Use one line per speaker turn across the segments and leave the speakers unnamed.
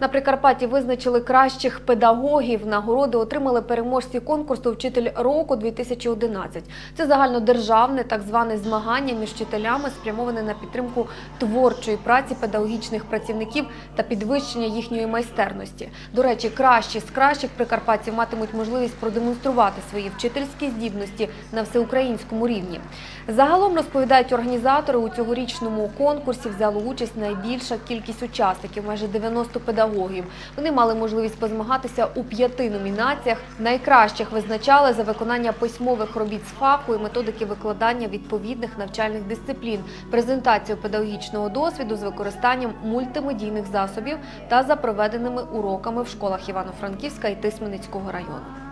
На Прикарпатті визначили кращих педагогів. Нагороди отримали переможці конкурсу Вчитель року 2011 Це загальнодержавне так зване змагання між вчителями, спрямоване на підтримку творчої праці педагогічних працівників та підвищення їхньої майстерності. До речі, кращі з кращих прикарпатців матимуть можливість продемонструвати свої вчительські здібності на всеукраїнському рівні. Загалом розповідають організатори у цьогорічному конкурсі взяло участь найбільша кількість учасників майже 90 педагогів. Вони мали можливість позмагатися у п'яти номінаціях. Найкращих визначали за виконання письмових робіт з фаху і методики викладання відповідних навчальних дисциплін, презентацію педагогічного досвіду з використанням мультимедійних засобів та за проведеними уроками в школах Івано-Франківська і Тисменицького району.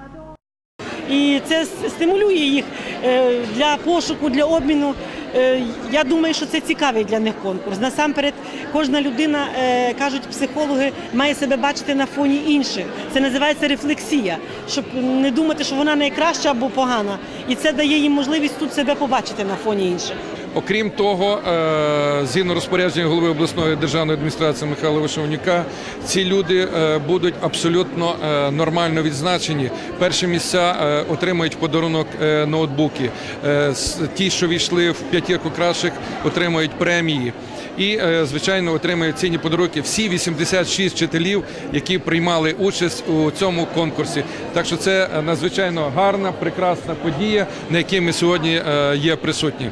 І це стимулює їх е, для пошуку, для обміну. Е, Я думаю, що це цікавий для них конкурс. Насамперед, кожна людина, е, кажуть психологи, має себе бачити на фоні інших. Це називається рефлексія, щоб не думати, що вона найкраща або погана. І це дає їм можливість тут себе побачити на фоні інших.
Окрім того, е, згідно розпорядження голови обласної державної адміністрації Михайла Вишивнюка, ці люди е, будуть абсолютно е, нормально відзначені. Перші місця отримають подарунок ноутбуки. Ті, що війшли в п'ятірку кращих, отримають премії. І, звичайно, отримають цінні подарунки всі 86 вчителів, які приймали участь у цьому конкурсі. Так що це надзвичайно гарна, прекрасна подія, на якій ми сьогодні є присутні.